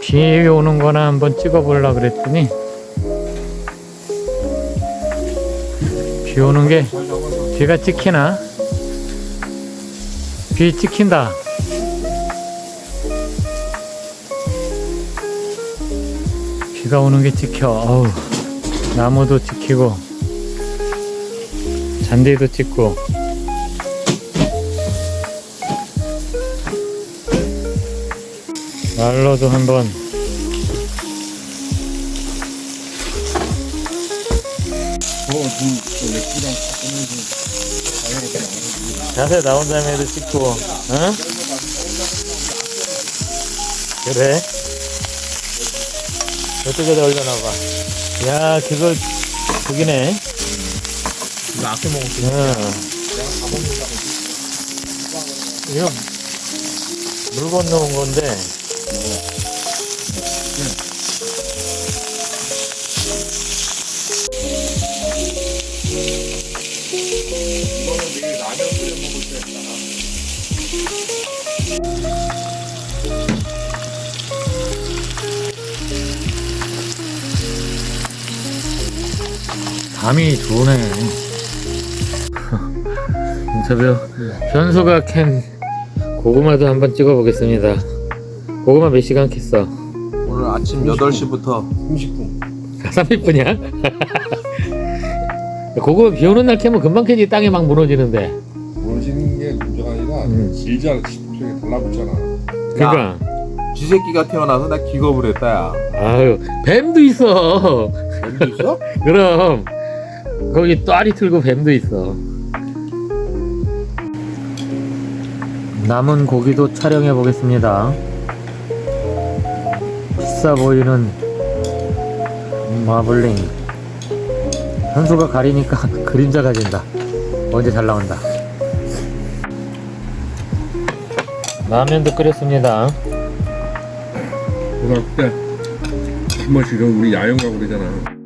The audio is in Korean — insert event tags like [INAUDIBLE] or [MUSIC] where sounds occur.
비 오는 거나 한번 찍어 보려고 그랬더니 비 오는 게 비가 찍히나? 비 찍힌다. 비가 오는 게 찍혀. 어우, 나무도 찍히고, 잔디도 찍고. 말로도 한번 자세 나온 다음에도 찍고, 어? 그래? 이쪽에다 올려놔봐. 야, 그거, 그기네. 이거 아껴 먹을 수 응. 이거 물 건너온 건데. 이거는 내일 라면 끓여 먹을 때 했잖아. 감이 좋네. 인터뷰. 현수가 캔 고구마도 한번 찍어보겠습니다. 고구마 몇 시간 캤어? 오늘 아침 8시부터 30분. 30분이야? 고구마 비 오는 날 캐면 금방 캐지 땅에 막 무너지는데. 무너지는 게 문제가 아니라 음. 질잘 저기 달라붙잖아. 그니까. 쥐새끼가 태어나서 나 기겁을 했다 야. 아유, 뱀도 있어. 뱀도 있어? [LAUGHS] 그럼. 거기 또아리 틀고 뱀도 있어. 남은 고기도 촬영해 보겠습니다. 비싸 보이는 마블링. 현수가 가리니까 [LAUGHS] 그림자 가 진다. 언제 잘 나온다. 라면도 끓였습니다. 고등학교 때 한 번씩 우리 야영 가고 그러잖아.